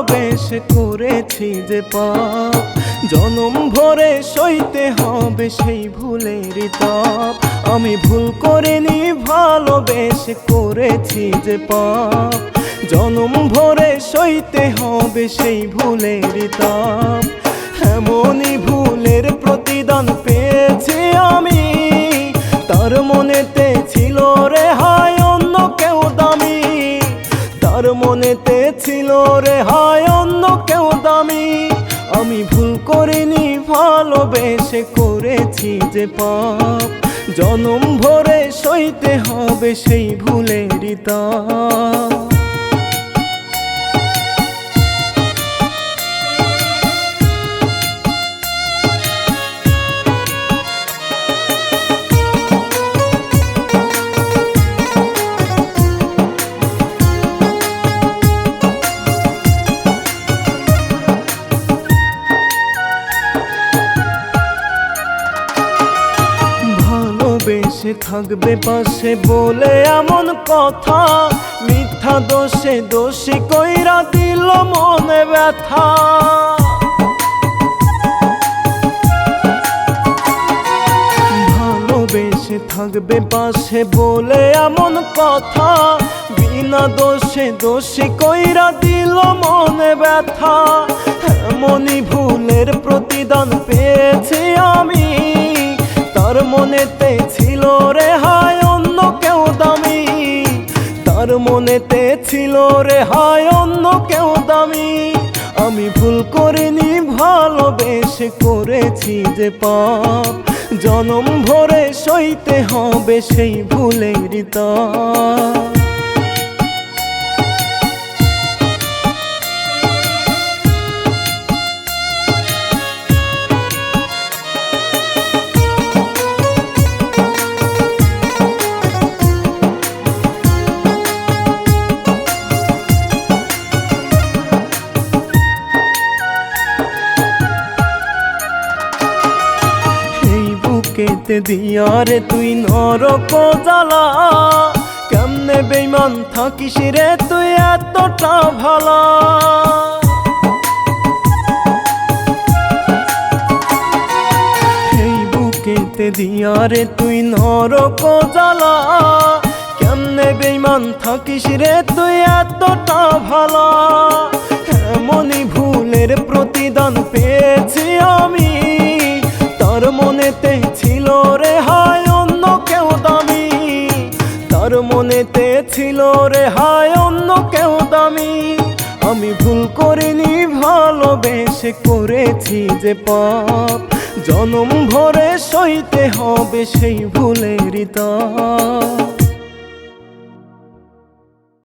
ভালোবেসে করেছি যে পাপ জনম ভরে সইতে হবে সেই ভুলের তাপ। আমি ভুল করিনি ভালোবেসে করেছি যে পাপ জনম ভরে সইতে হবে সেই ভুলের তাপ। এমনই ভুলের প্রতিদান পেয়েছি মনেতে ছিল রে, হয় অন্য কেউ দামি। আমি ভুল করিনি, ভালোবেসে করেছি যে পাপ। জনম ভরে সইতে হবে সেই ভুলের তাপ ভালোবেসে থাকবে পাশে বলে এমন কথা। মিথ্যা দোষে দোষী কইরা দিল মনে ব্যথা। ভালোবেসে থাকবে পাশে বলে এমন কথা। বিনা দোষে দোষী কইরা দিল মনে ব্যথা। এমনই ভুলের প্রতিদান আমি তার মনেতে ছিল রে হায় অন্য কেউ দামি। তার মনেতে ছিল রে হায় অন্য কেউ দামি। আমি ভুল করিনি, ভালোবেসে করেছি যে পাপ। জনম ভরে সইতে হবে সেই ভুলের তাপ বুকেতে দিয়ারে তুই নরক জ্বালা কেমনে বেইমান থাকিস রে তুই এতটা ভালা? এই বুকেতে দিয়ারে তুই নরক জ্বালা কেমনে বেইমান থাকিস রে তুই এতটা ভালা? ছিল রে, হায় অন্য কেউ দামি। আমি ভুল করিনি, ভালোবেসে করেছি যে পাপ। জনম ভরে সইতে হবে সেই ভুলের তাপ